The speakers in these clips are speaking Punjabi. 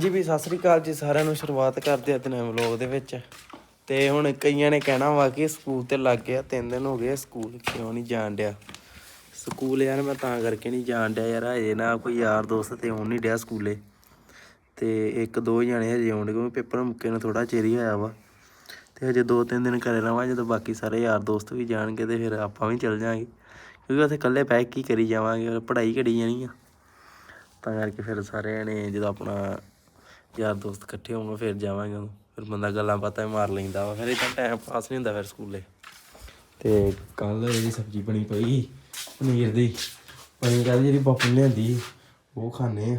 ਜੀ ਵੀ ਸਤਿ ਸ੍ਰੀ ਅਕਾਲ ਜੀ, ਸਾਰਿਆਂ ਨੂੰ ਸ਼ੁਰੂਆਤ ਕਰਦੇ ਆ ਦਿਨਾਂ ਵਲੋਗ ਦੇ ਵਿੱਚ। ਤੇ ਹੁਣ ਕਈਆਂ ਨੇ ਕਹਿਣਾ ਵਾ ਕਿ ਸਕੂਲ ਤੇ ਲੱਗ ਗਿਆ, ਤਿੰਨ ਦਿਨ ਹੋ ਗਏ ਸਕੂਲ ਕਿਉਂ ਨਹੀਂ ਜਾਣ ਡਿਆ? ਸਕੂਲ ਯਾਰ ਮੈਂ ਤਾਂ ਕਰਕੇ ਨਹੀਂ ਜਾਣ ਡਿਆ ਯਾਰ, ਹਜੇ ਨਾ ਕੋਈ ਯਾਰ ਦੋਸਤ ਤੇ ਆਉਣ ਨਹੀਂ ਡਿਆ ਸਕੂਲੇ। ਤੇ ਇੱਕ ਦੋ ਜਣੇ ਹਜੇ ਆਉਣ ਕਿਉਂਕਿ ਪੇਪਰ ਮੁੱਕੇ ਨੂੰ ਥੋੜਾ ਚਿਰ ਹੋਇਆ ਵਾ। ਤੇ ਹਜੇ ਦੋ ਤਿੰਨ ਦਿਨ ਘਰੇ ਰਵਾਂ, ਜਦੋਂ ਬਾਕੀ ਸਾਰੇ ਯਾਰ ਦੋਸਤ ਵੀ ਜਾਣਗੇ ਤੇ ਫਿਰ ਆਪਾਂ ਵੀ ਚੱਲ ਜਾਾਂਗੇ। ਕਿਉਂਕਿ ਉੱਥੇ ਇਕੱਲੇ ਬਹਿ ਕੇ ਕੀ ਕਰੀ ਜਾਵਾਂਗੇ ਔਰ ਪੜ੍ਹਾਈ ਕਰੀ ਜਾਣੀ ਆ। ਤਾਂ ਕਰਕੇ ਫਿਰ ਸਾਰਿਆਂ ਨੇ ਜਦੋਂ ਆਪਣਾ ਯਾਰ ਦੋਸਤ ਇਕੱਠੇ ਹੋਵਾਂਗੇ ਫਿਰ ਜਾਵਾਂਗੇ ਉਹਨੂੰ। ਫਿਰ ਬੰਦਾ ਗੱਲਾਂ ਬਾਤਾਂ ਵੀ ਮਾਰ ਲੈਂਦਾ ਵਾ। ਫਿਰ ਇਦਾਂ ਟਾਈਮ ਪਾਸ ਨਹੀਂ ਹੁੰਦਾ ਫਿਰ ਸਕੂਲੇ। ਤੇ ਕੱਲ ਜਿਹੜੀ ਸਬਜ਼ੀ ਬਣੀ ਪਈ ਪਨੀਰ ਦੀ, ਪਨੀਰ ਕਹਿੰਦੇ ਜਿਹੜੀ ਬਾਪੂ ਨੇ ਲਿਆਂਦੀ ਉਹ ਖਾਣੇ ਆ।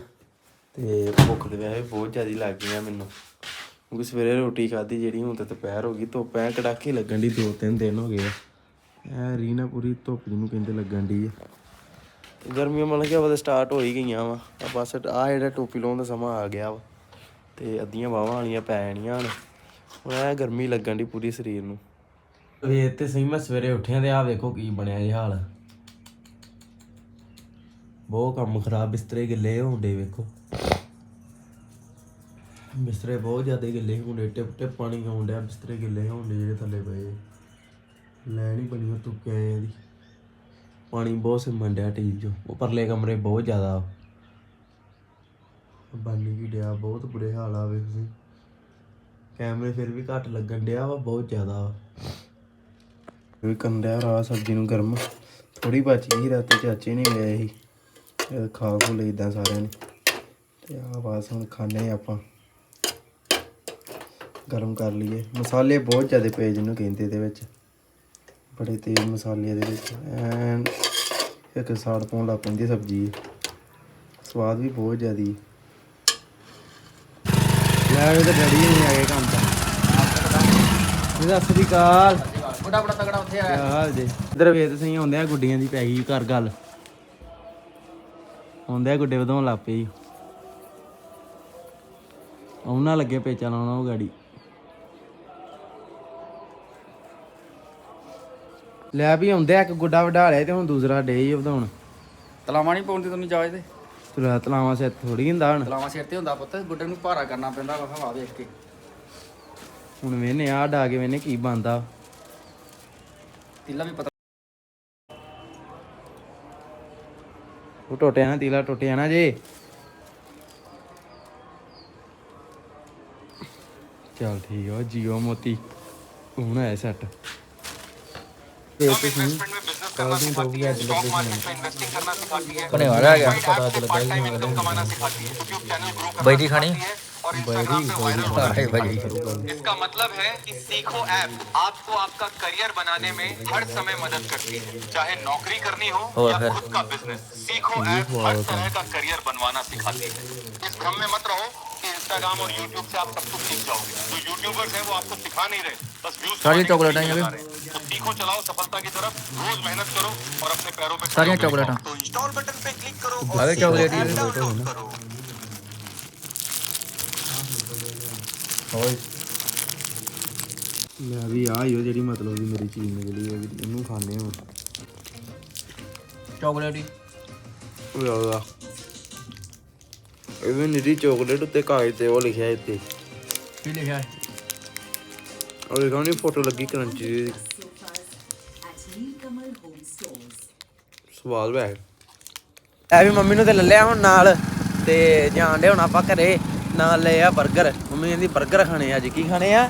ਤੇ ਭੁੱਖ ਦੇ ਵੈਸੇ ਬਹੁਤ ਜ਼ਿਆਦਾ ਲੱਗ ਗਈ ਆ ਮੈਨੂੰ। ਕਿਉਂਕਿ ਸਵੇਰੇ ਰੋਟੀ ਖਾਧੀ ਜਿਹੜੀ, ਹੁਣ ਤਾਂ ਦੁਪਹਿਰ ਹੋ ਗਈ, ਧੁੱਪ ਐ ਕੜਾਕੇ ਲੱਗਣ ਦੀ ਦੋ ਤਿੰਨ ਦਿਨ ਹੋ ਗਏ ਆ। ਐ ਰੀਨਾ ਪੂਰੀ ਧੁੱਪ ਜਿਹਨੂੰ ਕਹਿੰਦੇ ਲੱਗਣ ਦੀ ਆ। ਗਰਮੀਆਂ ਮਤਲਬ ਕਿ ਉਹ ਸਟਾਰਟ ਹੋ ਹੀ ਗਈਆਂ ਵਾ। ਬਸ ਆ ਜਿਹੜਾ ਟੋਪੀ ਲਾਉਣ ਦਾ ਸਮਾਂ ਆ ਗਿਆ ਵਾ। ਤੇ ਅੱਧੀਆਂ ਬਾਹਾਂ ਵਾਲੀਆਂ ਪੈ ਜਾਣੀਆਂ ਹੁਣ। ਹੁਣ ਐ ਗਰਮੀ ਲੱਗਣ ਦੀ ਪੂਰੀ ਸਰੀਰ ਨੂੰ। ਵੇ ਤੇ ਸਹੀ, ਮੈਂ ਸਵੇਰੇ ਉੱਠਿਆ ਤੇ ਆ ਵੇਖੋ ਕੀ ਬਣਿਆ ਇਹ ਹਾਲ। ਬਹੁਤ ਕੰਮ ਖਰਾਬ, ਬਿਸਤਰੇ ਗਿੱਲੇ ਹੁੰਦੇ ਵੇਖੋ। ਬਿਸਤਰੇ ਬਹੁਤ ਜ਼ਿਆਦਾ ਗਿੱਲੇ ਹੁੰਦੇ ਟਿਪ ਟਿਪ ਪਾਣੀ ਆਉਣ ਡਿਆ, ਬਿਸਤਰੇ ਗਿੱਲੇ ਹੁੰਦੇ ਜਿਹੜੇ ਥੱਲੇ ਪਏ। ਲੈਣ ਹੀ ਬਣੀ ਉਹ ਤੁੱਕੇ ਆਏ ਇਹਦੀ। ਪਾਣੀ ਬਹੁਤ ਸਿੰਮਣ ਡਿਆ ਟੀਪ ਜੋ ਉਹ ਪਰਲੇ ਕਮਰੇ ਬਹੁਤ ਜ਼ਿਆਦਾ। ਬਣ ਵੀ ਡਿਆ, ਬਹੁਤ ਬੁਰੇ ਹਾਲ ਆ ਵੇਖ ਤੁਸੀਂ। ਕੈਮਰੇ ਫਿਰ ਵੀ ਘੱਟ ਲੱਗਣ ਡਿਆ ਵਾ, ਬਹੁਤ ਜ਼ਿਆਦਾ ਵਾ। ਵੀ ਕੰਡਿਆ ਰਾ ਸਬਜ਼ੀ ਨੂੰ ਗਰਮ। ਥੋੜੀ ਬਚ ਗਈ ਰਾਤੀ ਚਾਚੇ ਨੇ ਗਏ ਸੀ। ਇਹ ਖਾ ਖੂ ਲਈ ਇਦਾਂ ਸਾਰਿਆਂ ਨੇ। ਤੇ ਆ ਬਸ ਹੁਣ ਖਾਣੇ ਆਪਾਂ। ਗਰਮ ਕਰ ਲਈਏ। ਮਸਾਲੇ ਬਹੁਤ ਜ਼ਿਆਦਾ ਪਏ ਜਿਹਨੂੰ ਕਹਿੰਦੇ ਦੇ ਵਿੱਚ। ਬੜੇ ਤੇਜ਼ ਮਸਾਲੇ ਦੇ ਵਿੱਚ। ਐਨ ਇੱਕ ਸਾੜ ਪਾਉਣ ਲੱਗ ਪੈਂਦੀ ਸਬਜ਼ੀ। ਸਵਾਦ ਵੀ ਬਹੁਤ ਜ਼ਿਆਦੀ ਇਹ ਤਾਂ ਡੈਡੀ ਨਹੀਂ ਆਏ ਕੰਮ ਤਾਂ ਸਤਿ ਸ੍ਰੀ ਅਕਾਲ ਬੜਾ ਬੜਾ ਤਗੜਾ ਉੱਥੇ ਕੀ ਹਾਲ ਜੀ? ਇਧਰ ਵੇਤ ਸਹੀ ਹੁੰਦੇ ਆ ਗੁੱਡੀਆਂ ਦੀ ਪੈ ਗਈ ਘਰ ਗੱਲ। ਹੁੰਦੇ ਆ ਗੁੱਡੇ ਵਧਾਉਣ ਲੱਗ ਪਏ ਉਹਨਾਂ ਲੱਗੇ ਪੇਚਾ ਲਾਉਣਾ ਉਹ ਗਾੜੀ। ਲੈ ਵੀ ਹੁੰਦੇ ਆ ਇੱਕ ਗੁੱਡਾ ਵਢਾ ਲਿਆ ਤੇ ਹੁਣ ਦੂਸਰਾ ਡੇ ਹੀ ਵਧਾਉਣ। ਤਲਾਵਾ ਨਹੀਂ ਪਾਉਂਦੀ ਤੁਹਾਨੂੰ ਜਾਇਜ਼ ਤੇ? ਤੁਲਾ ਤਲਾਵਾਂ ਸੇ ਥੋੜੀ ਹੁੰਦਾ ਹੁਣ। ਤਲਾਵਾ ਸਿਰ ਤੇ ਹੁੰਦਾ ਪੁੱਤ ਗੁੱਡੇ ਨੂੰ ਭਾਰਾ ਕਰਨਾ ਪੈਂਦਾ ਵਾ ਹਵਾ ਵੇਖ ਕੇ। ਹੁਣ ਵੇਨੇ ਆ ਡਾ ਕੇ ਵੇਨੇ ਕੀ ਬੰਦਾ ਤੀਲਾ ਵੀ ਪਤਾ ਉਹ ਟੁੱਟਿਆ ਨਾ ਤੀਲਾ ਟੁੱਟਿਆ ਨਾ ਜੇ। ਚਲ ਠੀਕ ਆ ਜੀਓ ਮੋਤੀ ਹੁਣ ਆਇਆ ਸੈੱਟ। देते हो गया है पता खानी? इसका मतलब है कि सीखो ऐप। आपको आपका करियर बनाने में हर समय मदद करती है। चाहे नौकरी करनी हो या खुद का बिज़नेस सीखो ऐप। हर तरह का करियर बनवाना सिखाती है। इस भ्रम में मत रहो। इंस्टाग्राम और यूट्यूब से आप सब कुछ सीख जाओगे। जो यूट्यूबर्स हैं वो आपको सिखा नहीं रहे। बस व्यूज़ सारी चॉकलेट बोला अभी? तो सीखो चलाओ सफलता की तरफ़ रोज मेहनत करो और अपने पैरों पे सारी चॉकलेट तो इंस्टॉल बटन पे क्लिक करो और क्या डाउनलोड करो। ओए मैं अभी आई हो जेडी मतलब भी मेरी चीज़ निकली है इनू खाने हो। चॉकलेट ही ओए। ਇਹ ਵੀ ਨਿਰੀ ਚੋਕਲੇਟ ਉੱਤੇ ਕਾਗਜ਼ ਤੇ ਉਹ ਲਿਖਿਆ ਇੱਥੇ। ਕੀ ਲਿਖਿਆ ਹੈ? ਉਹ ਲਿਖਾ ਨਹੀਂ ਫੋਟੋ ਲੱਗੀ ਕਰੰਚੀ ਦੀ ਸਵਾਦ ਵੈ। ਐ ਵੀ ਮੰਮੀ ਨੂੰ ਤੇ ਲੈ ਹੁਣ ਨਾਲ ਤੇ ਜਾਣ ਦੇ ਹੁਣ ਆਪਾਂ ਘਰੇ। ਨਾਲ ਲੈ ਆ 버ਗਰ ਮੰਮੀ ਕਹਿੰਦੀ 버ਗਰ ਖਾਣੇ ਆ ਅੱਜ। ਕੀ ਖਾਣੇ ਆ?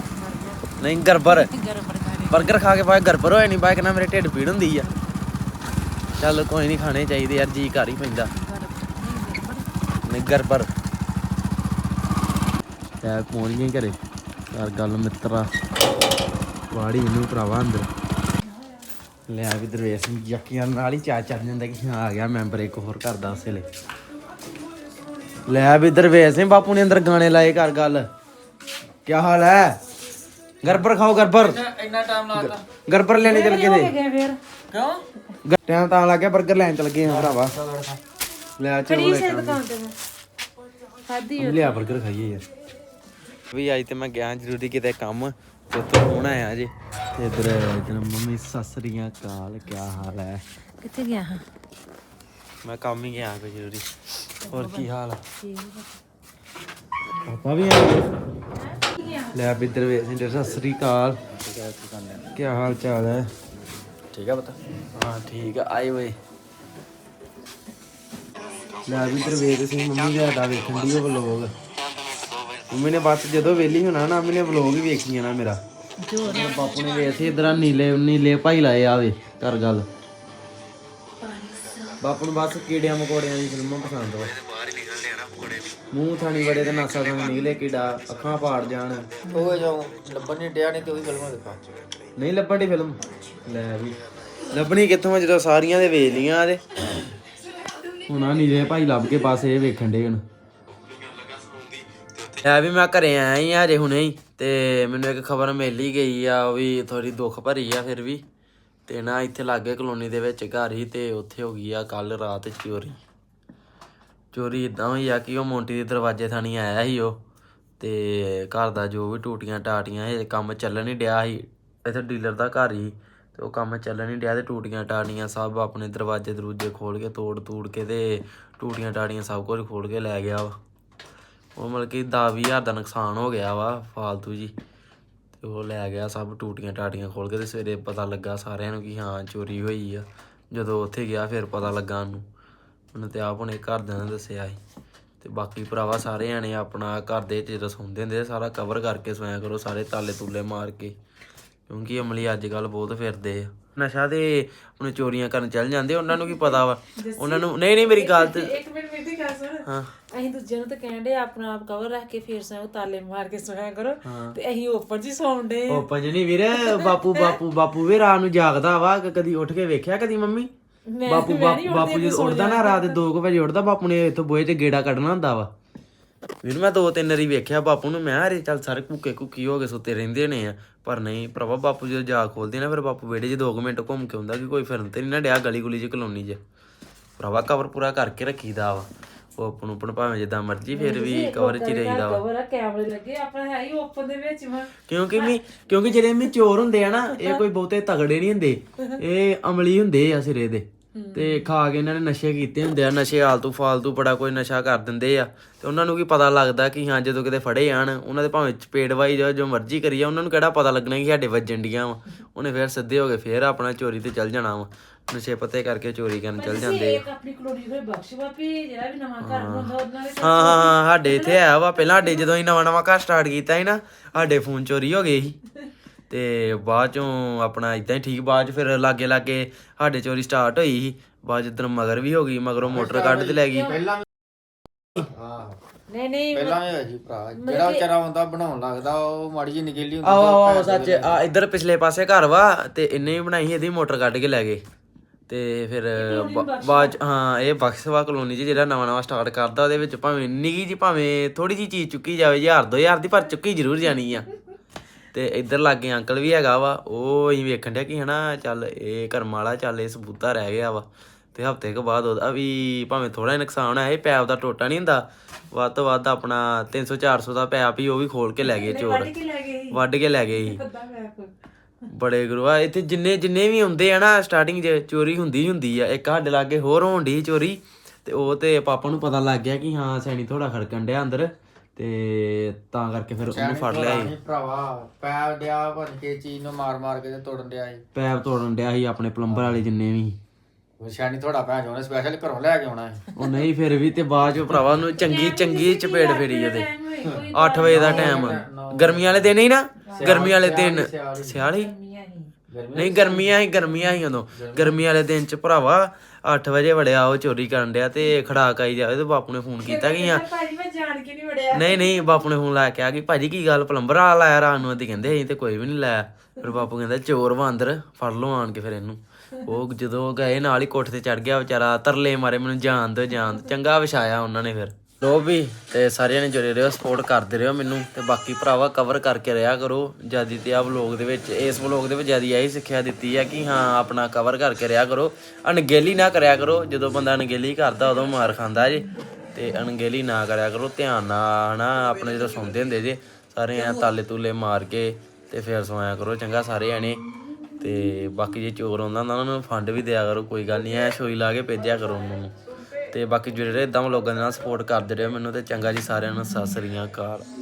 ਨਹੀਂ ਗਰਬਰ। 버ਗਰ ਖਾ ਕੇ ਬਾਅਦ ਗਰਬਰ ਹੋਏ ਨਹੀਂ ਬਾਅਦ ਕਹਿੰਦਾ ਮੇਰੇ ਢਿੱਡ ਪੀੜ ਹੁੰਦੀ ਆ। ਚੱਲ ਕੋਈ ਨਹੀਂ ਖਾਣੇ ਚਾਹੀਦੇ ਯਾਰ ਜੀ ਘਰ ਹੀ ਪੈਂਦਾ। ਨਹੀਂ ਗਰਬਰ ਤੇ ਪਹੁੰਚ ਗਏ ਘਰੇ। ਯਾਰ ਗੱਲ ਮਿੱਤਰਾ। ਵਾੜੀ ਇਹਨੂੰ ਭਰਾਵਾ ਅੰਦਰ। ਲੈ ਆ ਵੀ ਦਰਵੇਸ਼ ਸਿੰਘ ਯਕੀਨ ਨਾਲ ਹੀ ਚਾਹ ਚੱਲ ਜਾਂਦਾ ਕਿ ਹਾਂ ਆ ਗਿਆ ਮੈਂਬਰ ਇੱਕ ਹੋਰ ਘਰ ਦਾ ਉਸੇ ਲਈ ਲੈ ਵੀ ਦਰਵੇਸ਼ ਸਿੰਘ ਬਾਪੂ ਨੇ ਅੰਦਰ ਗਾਣੇ ਲਾਏ ਕਰ ਗੱਲ। ਕੀ ਹਾਲ ਹੈ? ਗਰਬਰ ਖਾਓ ਗਰਬਰ। ਇੰਨਾ ਟਾਈਮ ਲਾਤਾ ਗਰਬਰ ਲੈਣੇ ਚੱਲ ਗਏ ਤੇ ਕਿਉਂ? ਟਾਈਮ ਤਾਂ ਲੱਗ ਗਿਆ 버ਗਰ ਲੈਣ ਚੱਲ ਗਏ ਆ ਭਰਾਵਾ। ਲੈ ਆ ਚਲੋ ਲੈ ਖਾਦੀ ਲਿਆ 버ਗਰ ਖਾਈਏ ਯਾਰ। ਵੀ ਅੱਜ ਤੇ ਮੈਂ ਗਿਆ ਜ਼ਰੂਰੀ ਕਿਤੇ ਕੰਮ ਤੇ ਉੱਥੋਂ ਹੁਣ ਆਇਆ ਜੀ। ਤੇ ਇਧਰ ਜਨ ਮੰਮੀ ਸਸਰੀਆਂ ਕਾਲ ਕੀ ਹਾਲ ਹੈ? ਕਿੱਥੇ ਗਿਆ ਹਾਂ? ਮੈਂ ਕੰਮ ਹੀ ਗਿਆ ਕੋਈ ਜ਼ਰੂਰੀ। ਹੋਰ ਕੀ ਹਾਲ ਪਾਪਾ ਵੀ ਆ ਲੈ ਬਿੱਦਰ ਵੇ ਸਿੰਦਰ ਸਤਿ ਸ੍ਰੀ ਅਕਾਲ। ਕੀ ਹਾਲ ਚਾਲ ਹੈ? ਠੀਕ ਆ ਬਤਾ ਹਾਂ ਠੀਕ ਆ ਆਏ ਓਏ ਲੈ ਬਿੱਦਰ ਵੇਖ ਸੀ ਮੰਮੀ ਦਾ ਸਾਡਾ ਵੇਖਣ ਦੀ ਉਹ ਵਲੋਗ ਮੰਮੀ ਨੇ ਬਸ ਜਦੋਂ ਵੇਲੀ ਹੋਣਾ ਨਾ ਮੰਮੀ ਨੇ ਵਲੋਗ ਹੀ ਵੇਖੀ ਜਾਣਾ ਮੇਰਾ। ਬਾਪੂ ਨੇ ਵੇਖ ਇਧਰ ਨੀਲੇ ਨੀਲੇ ਭਾਈ ਲਾਏ ਆਵੇ ਕਰ ਗੱਲ। ਬਾਪੂ ਨੂੰ ਬਸ ਕੀੜਿਆਂ ਮਕੌੜਿਆਂ ਦੀ ਫਿਲਮਾਂ ਪਸੰਦ ਵਾ ਮੂੰਹ ਥਾਣੀ ਬੜੇ ਤੇ ਨਾਸਾ ਤੋਂ ਨਿਕਲੇ ਕੀੜਾ ਅੱਖਾਂ ਪਾੜ ਜਾਣ। ਉਹ ਜੋ ਲੱਭਣ ਨਹੀਂ ਡਿਆ ਨਹੀਂ ਤੇ ਉਹੀ ਫਿਲਮਾਂ ਦੇਖਾ। ਨਹੀਂ ਲੱਭਣ ਦੀ ਫਿਲਮ? ਲੈ ਵੀ। ਲੱਭਣੀ ਕਿੱਥੋਂ ਆ ਜਦੋਂ ਸਾਰੀਆਂ ਦੇ ਵੇਚ ਲੀਆਂ ਤੇ ਹੁਣ ਆ ਨੀਲੇ ਭਾਈ ਲੱਭ ਕੇ ਬਸ ਇਹ ਵੇਖਣ ਦੇ ਹੁਣ। ਐ ਵੀ ਮੈਂ ਘਰੇ ਆਇਆ ਹੀ ਆ ਹੁਣੇ ਹੀ, ਤੇ ਮੈਨੂੰ ਇੱਕ ਖਬਰ ਮਿਲ ਹੀ ਗਈ ਆ, ਉਹ ਵੀ ਥੋੜੀ ਦੁੱਖ ਭਰੀ ਆ ਫਿਰ ਵੀ। ਤੇ ਨਾ ਇੱਥੇ ਲਾਗੇ ਕਲੋਨੀ ਦੇ ਵਿੱਚ ਘਰ ਹੀ ਤੇ ਉੱਥੇ ਹੋ ਗਈ ਆ ਕੱਲ ਰਾਤ ਚੋਰੀ। ਚੋਰੀ ਇਦਾਂ ਹੋਈ ਆ ਕਿ ਉਹ ਮੋਂਟੀ ਦੇ ਦਰਵਾਜ਼ੇ ਥਾਣੀ ਆਇਆ ਸੀ ਉਹ, ਤੇ ਘਰ ਦਾ ਜੋ ਵੀ ਟੂਟੀਆਂ ਟਾਟੀਆਂ ਇਹ ਕੰਮ ਚੱਲਣ ਹੀ ਡਿਆ ਸੀ। ਇੱਥੇ ਡੀਲਰ ਦਾ ਘਰ ਹੀ। ਤੇ ਉਹ ਕੰਮ ਚੱਲਣ ਨਹੀਂ ਡਿਆ ਤੇ ਟੂਟੀਆਂ ਟਾਟੀਆਂ ਸਭ ਆਪਣੇ ਦਰਵਾਜ਼ੇ ਦਰੂਜੇ ਖੋਲ ਕੇ ਤੋੜ ਤੂੜ ਕੇ ਤੇ ਟੂਟੀਆਂ ਟਾਟੀਆਂ ਸਭ ਕੁਝ ਖੋਲ ਕੇ ਲੈ ਗਿਆ ਵਾ। ਉਹ ਮਤਲਬ ਕਿ 10000 ਦਾ ਨੁਕਸਾਨ ਹੋ ਗਿਆ ਵਾ ਫਾਲਤੂ ਜੀ। ਤੇ ਉਹ ਲੈ ਗਿਆ ਸਭ ਟੂਟੀਆਂ ਟਾਟੀਆਂ ਖੋਲ ਕੇ ਤੇ ਸਵੇਰੇ ਪਤਾ ਲੱਗਾ ਸਾਰਿਆਂ ਨੂੰ ਕਿ ਹਾਂ ਚੋਰੀ ਹੋਈ ਆ। ਜਦੋਂ ਉੱਥੇ ਗਿਆ ਫਿਰ ਪਤਾ ਲੱਗਾ ਉਹਨੂੰ। ਉਹਨੇ ਤੇ ਆਪ ਹੁਣੇ ਘਰਦਿਆਂ ਨੇ ਦੱਸਿਆ ਸੀ। ਤੇ ਬਾਕੀ ਭਰਾਵਾ ਸਾਰੇ ਆਣੇ ਆਪਣਾ ਘਰ ਦੇ ਚ ਰਸੋਂਦੇ ਹੁੰਦੇ ਸਾਰਾ ਕਵਰ ਕਰਕੇ ਸੋਇਆ ਕਰੋ, ਸਾਰੇ ਤਾਲੇ ਤੂਲੇ ਮਾਰ ਕੇ। ਕਿਉਂਕਿ ਅਮਲੀ ਅੱਜ ਕੱਲ ਬਹੁਤ ਫਿਰਦੇ ਆ। ਨਸ਼ਾ ਤੇ ਆਪਣੇ ਚੋਰੀਆਂ ਕਰਨ ਚੱਲ ਜਾਂਦੇ ਉਹਨਾਂ ਨੂੰ ਕੀ ਪਤਾ ਵਾ? ਉਹਨਾਂ ਨੂੰ ਨਹੀਂ ਨਹੀਂ ਮੇਰੀ ਗੱਲ ਤੇ ਇੱਕ ਮਿੰਟ ਮੇਰੀ ਗੱਲ ਸੁਣ। ਹਾਂ। ਅਸੀਂ ਦੂਜਿਆਂ ਨੂੰ ਤਾਂ ਕਹਿੰਦੇ ਆਪਣਾ ਆਪ ਕਵਰ ਰੱਖ ਕੇ ਫੇਰ ਸੌਂ ਤਾਲੇ ਮਾਰ ਕੇ ਸੋਇਆ ਕਰੋ। ਤੇ ਅਸੀਂ ਉੱਪਰ ਜੀ ਸੌਂਦੇ ਉਹ ਪੰਜਣੀ ਵੀਰ ਬਾਪੂ ਬਾਪੂ ਬਾਪੂ ਵੀ ਰਾਤ ਨੂੰ ਜਾਗਦਾ ਵਾ ਕ- ਕਦੀ ਉੱਠ ਕੇ ਵੇਖਿਆ ਕਦੀ ਮੰਮੀ? ਬਾਪੂ ਬਾਪੂ ਬਾਪੂ ਜਦੋਂ ਉੱਠਦਾ ਨਾ ਰਾਤ ਦੇ 2 ਵਜੇ ਉੱਠਦਾ ਬਾਪੂ ਨੇ ਇੱਥੋਂ ਬੋਏ ਤੇ ਗੇੜਾ ਕੱਢਣਾ ਹੁੰਦਾ ਵਾ। ਵੀਰ ਮੈਂ ਦੋ ਤਿੰਨ ਵਾਰੀ ਵੇਖਿਆ ਬਾਪੂ ਨੂੰ ਮੈਂ ਹਰੇ ਚੱਲ ਸਾਰੇ ਕੁੱਕੇ ਕੁੱਕੀ ਹੋ ਕੇ ਸੁੱਤੇ ਰਹਿੰਦੇ ਨੇ ਆ। ਪਰ ਨਹੀਂ ਭਰਾਵਾ ਬਾਪੂ ਜਦੋਂ ਜਾਗ ਖੋਲਦੇ ਨਾ ਫਿਰ ਬਾਪੂ ਵਿਹੜੇ 'ਚ 2 ਮਿੰਟ ਘੁੰਮ ਕੇ ਹੁੰਦਾ ਕਿ ਕੋਈ ਫਿਰਨ ਤੇ ਨਹੀਂ ਨਾ ਡਿਆ ਗਲੀ ਗੁਲੀ 'ਚ ਕਲੋਨੀ 'ਚ। ਭਰਾਵਾ ਕਵਰ ਪੂਰਾ ਕਰਕੇ ਰੱਖੀਦਾ ਵਾ। ਉਹ ਆਪਣ ਉਪਣ ਭਾਵੇਂ ਜਿੱਦਾਂ ਮਰਜ਼ੀ ਫਿਰ ਵੀ ਕਵਰ 'ਚ ਹੀ ਰਹੀਦਾ ਵਾ। ਕਵਰ ਕੈਮਰੇ ਲੱਗੇ ਆਪਣਾ ਹੈ ਹੀ ਓਪਨ ਦੇ ਵਿੱਚ ਵਾ। ਕਿਉਂਕਿ ਵੀ ਕਿਉਂਕਿ ਜਿਹੜੇ ਵੀ ਚੋਰ ਹੁੰਦੇ ਆ ਨਾ ਇਹ ਕੋਈ ਬਹੁਤੇ ਤਗੜੇ ਨਹੀਂ ਹੁੰਦੇ। ਇਹ ਅਮਲੀ ਹੁੰਦੇ ਆ ਸਿਰੇ ਦੇ। ਤੇ ਖਾ ਕੇ ਇਹਨਾਂ ਨੇ ਨਸ਼ੇ ਕੀਤੇ ਹੁੰਦੇ ਆ ਨਸ਼ੇ ਆਲਤੂ ਫਾਲਤੂ ਬੜਾ ਕੋਈ ਨਸ਼ਾ ਕਰ ਦਿੰਦੇ ਆ। ਤੇ ਉਹਨਾਂ ਨੂੰ ਕੀ ਪਤਾ ਲੱਗਦਾ ਕਿ ਹਾਂ ਜਦੋਂ ਕਿਤੇ ਫੜੇ ਜਾਣ ਉਹਨਾਂ ਦੇ ਭਾਵੇਂ ਚਪੇੜ ਵਾਈ ਜਾਂ ਜੋ ਮਰਜ਼ੀ ਕਰੀ ਆ ਉਹਨਾਂ ਨੂੰ ਕਿਹੜਾ ਪਤਾ ਲੱਗਣਾ ਕਿ ਸਾਡੇ ਵੱਜਣ ਡੀਆਂ ਵਾ। ਉਹਨੇ ਫਿਰ ਸਿੱਧੇ ਹੋ ਕੇ ਫਿਰ ਆਪਣਾ ਚੋਰੀ ਤੇ ਚੱਲ ਜਾਣਾ ਵਾ। ਨਸ਼ੇ ਪੱਤੇ ਕਰਕੇ ਚੋਰੀ ਕਰਨ ਚੱਲ ਜਾਂਦੇ ਆ। ਆਪਣੀ ਕਲੋਨੀ ਹੋਏ ਬਖਸ਼ ਬਾਪੀ ਜਿਹੜਾ ਵੀ ਨਵਾਂ ਘਰ ਬਣਾਉਂਦਾ ਉਹਨਾਂ ਦੇ ਹਾਂ ਹਾਂ ਹਾਂ ਸਾਡੇ ਇੱਥੇ ਆਇਆ ਵਾ। ਪਹਿਲਾਂ ਸਾਡੇ ਜਦੋਂ ਅਸੀਂ ਨਵਾਂ ਨਵਾਂ ਘਰ ਸਟਾਰਟ ਕੀਤਾ ਸੀ ਨਾ ਸਾਡੇ ਫੋਨ ਚੋਰੀ ਹੋ ਗਏ ਸੀ। ਤੇ ਬਾਅਦ ਚੋਂ ਆਪਣਾ ਇਦਾਂ ਹੀ ਠੀਕ ਬਾਅਦ ਚ ਫਿਰ ਲਾਗੇ ਲਾਗੇ ਸਾਡੇ ਚੋਰੀ ਸਟਾਰਟ ਹੋਈ ਸੀ। ਬਾਅਦ ਜਿੱਦਣ ਮਗਰ ਵੀ ਹੋ ਗਈ ਮਗਰੋਂ ਮੋਟਰ ਕੱਢ ਤੇ ਲੈ ਗਈ। ਪਹਿਲਾਂ ਵੀ ਹਾਂ। ਨਹੀਂ ਨਹੀਂ ਪਹਿਲਾਂ ਵੀ ਹੋਇਆ ਜੀ ਭਰਾ। ਜਿਹੜਾ ਵਿਚਾਰਾ ਹੁੰਦਾ ਬਣਾਉਣ ਲੱਗਦਾ ਉਹ ਮਾੜੀ ਜਿਹੀ ਨਿਕਲੀ ਹੁੰਦੀ ਆਹ ਆਹ ਆਹ ਸੱਚ ਆ ਇੱਧਰ ਪਿਛਲੇ ਪਾਸੇ ਘਰ ਵਾ ਤੇ ਇੰਨੇ ਹੀ ਬਣਾਈ ਸੀ, ਇਹਦੀ ਮੋਟਰ ਕੱਢ ਕੇ ਲੈ ਗਏ। ਤੇ ਫਿਰ ਬ- ਬਾਅਦ ਚ- ਹਾਂ ਇਹ ਬਖਸ਼ਵਾ ਕਲੋਨੀ 'ਚ ਜਿਹੜਾ ਨਵਾਂ ਨਵਾਂ ਸਟਾਰਟ ਕਰਦਾ ਉਹਦੇ ਵਿੱਚ ਭਾਵੇਂ ਨਿੱਗੀ ਜੀ ਭਾਵੇਂ ਥੋੜੀ ਜੀ ਚੀਜ਼ ਚੁੱਕੀ ਜਾਵੇ 1000 2000 ਦੀ ਪਰ ਚੁੱਕੀ ਜ਼ਰੂਰ ਜਾਣੀ ਆ। ਤੇ ਇੱਧਰ ਲਾਗੇ ਅੰਕਲ ਵੀ ਹੈਗਾ ਵਾ ਉਹ ਅਸੀਂ ਵੇਖਣ ਡਿਆ ਕਿ ਹਨਾ ਚੱਲ ਇਹ ਕਰਮ ਵਾਲਾ ਚੱਲ ਇਹ ਸਬੂਤਾ ਰਹਿ ਗਿਆ ਵਾ। ਤੇ ਹਫ਼ਤੇ ਕੁ ਬਾਅਦ ਉਹਦਾ ਵੀ ਭਾਵੇਂ ਥੋੜਾ ਨੁਕਸਾਨ ਹੈ ਇਹ ਪੈਪ ਦਾ ਟੋਟਾ ਨਹੀਂ ਹੁੰਦਾ। ਵੱਧ ਤੋਂ ਵੱਧ ਆਪਣਾ 300 400 ਦਾ ਪੈਪ ਹੀ ਉਹ ਵੀ ਖੋਲ ਕੇ ਲੈ ਗਏ ਚੋਰ। ਕੀ ਲੈ ਗਏ ਸੀ। ਵੱਢ ਕੇ ਲੈ ਗਏ ਬੜੇ ਗੁਰੂ ਆ ਇੱਥੇ ਜਿੰਨੇ ਜਿੰਨੇ ਵੀ ਹੁੰਦੇ ਆ ਨਾ ਸਟਾਰਟਿੰਗ 'ਚ ਚੋਰੀ ਹੁੰਦੀ ਹੀ ਹੁੰਦੀ ਆ। ਇੱਕ ਸਾਡੇ ਲਾਗੇ ਹੋਰ ਹੋਣ ਡਈ ਚੋਰੀ ਤੇ ਉਹ ਤੇ ਪਾਪਾ ਨੂੰ ਪਤਾ ਲੱਗ ਗਿਆ ਕਿ ਹਾਂ ਸੈਣੀ ਥੋੜਾ ਖੜਕਣ ਡਿਆ ਅੰਦਰ। ਤੇ ਤਾਂ ਕਰਕੇ ਫਿਰ ਉਹਨੂੰ ਫੜ ਲਿਆ ਸੀ ਭਰਾਵਾ ਪੈਰ ਡਿਆ ਭੰਨ ਕੇ ਚੀਜ਼ ਨੂੰ ਮਾਰ ਮਾਰ ਕੇ ਤੇ ਤੋੜਨ ਡਿਆ ਸੀ। ਪੈਪ ਤੋੜਨ ਡਿਆ ਸੀ ਆਪਣੇ ਪਲੰਬਰ ਵਾਲੇ ਜਿੰਨੇ ਵੀ। ਉਹ ਸ਼ਾਨੀ ਥੋੜਾ ਭੈਣ ਉਹਨੇ ਸਪੈਸ਼ਲ ਘਰੋਂ ਲੈ ਕੇ ਆਉਣਾ ਹੈ ਉਹ ਨਹੀਂ ਫਿਰ ਵੀ ਤੇ ਬਾਅਦ ਚ ਭਰਾਵਾ ਨੂੰ ਚੰਗੀ ਚੰਗੀ ਚਪੇੜ ਫੇਰੀ ਉਹਦੇ। 8 ਵਜੇ ਦਾ ਟਾਈਮ। ਗਰਮੀਆਂ ਵਾਲੇ ਦਿਨ ਹੀ ਨਾ ਗਰਮੀ ਵਾਲੇ ਦਿਨ। ਸਿਆਲੀ। ਨਹੀਂ ਗਰਮੀਆਂ ਹੀ ਗਰਮੀਆਂ ਹੀ ਉਦੋਂ। ਗਰਮੀ ਵਾਲੇ ਦਿਨ ਚ ਭਰਾਵਾ 8 ਵਜੇ ਵੜਿਆ ਉਹ ਚੋਰੀ ਕਰਨ ਡਿਆ ਤੇ ਖੜਾਕ ਆਈ ਜਾਵੇ ਤੇ ਬਾਪੂ ਨੇ ਫੋਨ ਕੀਤਾ ਕਿ ਆ ਭਾਜੀ ਨਹੀਂ ਨਹੀਂ, ਬਾਪੂ ਨੇ ਫੋਨ ਲਾ ਕੇ ਆ ਕਿ ਭਾਜੀ ਕੀ ਗੱਲ, ਪਲੰਬਰ ਆ ਲਾਇਆ ਰਾਤ ਨੂੰ, ਅਸੀਂ ਕਹਿੰਦੇ ਅਸੀਂ ਤੇ ਕੋਈ ਵੀ ਨਹੀਂ ਲਾਇਆ ਫਿਰ ਬਾਪੂ ਕਹਿੰਦਾ, ਚੋਰ ਵਾ ਅੰਦਰ, ਫੜ ਲਓ ਆਣ ਕੇ ਫਿਰ ਇਹਨੂੰ। ਉਹ ਜਦੋਂ ਗਏ, ਨਾਲ ਹੀ ਕੋਠ ਤੇ ਚੜ ਗਿਆ ਵਿਚਾਰਾ, ਤਰਲੇ ਮਾਰੇ ਮੈਨੂੰ, ਜਾਣ ਦਿਓ ਜਾਣ ਦਿਓ। ਚੰਗਾ ਵਿਛਾਇਆ ਉਹਨਾਂ ਨੇ ਫਿਰ। ਲੋ ਵੀ, ਤੇ ਸਾਰਿਆਂ ਨੇ ਜੁੜੇ ਰਹੋ ਸਪੋਰਟ ਕਰਦੇ ਰਹੋ ਮੈਨੂੰ, ਤੇ ਬਾਕੀ ਭਰਾਵਾ ਕਵਰ ਕਰਕੇ ਰਿਹਾ ਕਰੋ। ਜਿਆਦੀ ਤੇ ਆ ਵਲੋਗ ਦੇ ਵਿੱਚ, ਇਸ ਵਲੋਗ ਦੇ ਵਿੱਚ ਜਿਆਦੀ ਇਹੀ ਸਿੱਖਿਆ ਦਿੱਤੀ ਆ ਕਿ ਹਾਂ, ਆਪਣਾ ਕਵਰ ਕਰਕੇ ਰਿਹਾ ਕਰੋ। ਅਣਗੇਲੀ ਨਾ ਕਰਿਆ ਕਰੋ, ਜਦੋਂ ਬੰਦਾ ਅਣਗੇਲੀ ਕਰਦਾ, ਉਦੋਂ ਮਾਰ ਖਾਂਦਾ ਜੇ। ਤੇ ਅਣਗਹਿਲੀ ਨਾ ਕਰਿਆ ਕਰੋ, ਧਿਆਨ ਨਾਲ ਨਾ ਆਪਣੇ ਜਦੋਂ ਸੌਂਦੇ ਹੁੰਦੇ ਜੇ, ਸਾਰੇ ਐ ਤਾਲੇ ਤੂਲੇ ਮਾਰ ਕੇ ਤੇ ਫਿਰ ਸੋਇਆ ਕਰੋ, ਚੰਗਾ ਸਾਰੇ ਐਣੇ ਤੇ ਬਾਕੀ ਜੇ ਚੋਰ ਆਉਂਦਾ ਹੁੰਦਾ, ਉਹਨਾਂ ਨੂੰ ਫੰਡ ਵੀ ਦਿਆ ਕਰੋ, ਕੋਈ ਗੱਲ ਨਹੀਂ, ਐ ਸ਼ੋਈ ਲਾ ਕੇ ਭੇਜਿਆ ਕਰੋ ਉਹਨਾਂ ਨੂੰ। ਤੇ ਬਾਕੀ ਜਿਹੜੇ ਇਦਾਂ ਲੋਕਾਂ ਦੇ ਨਾਲ ਸਪੋਰਟ ਕਰਦੇ ਰਹੋ ਮੈਨੂੰ, ਤੇ ਚੰਗਾ ਜੀ ਸਾਰਿਆਂ ਨੂੰ, ਸਤਿ ਸ੍ਰੀ ਅਕਾਲ।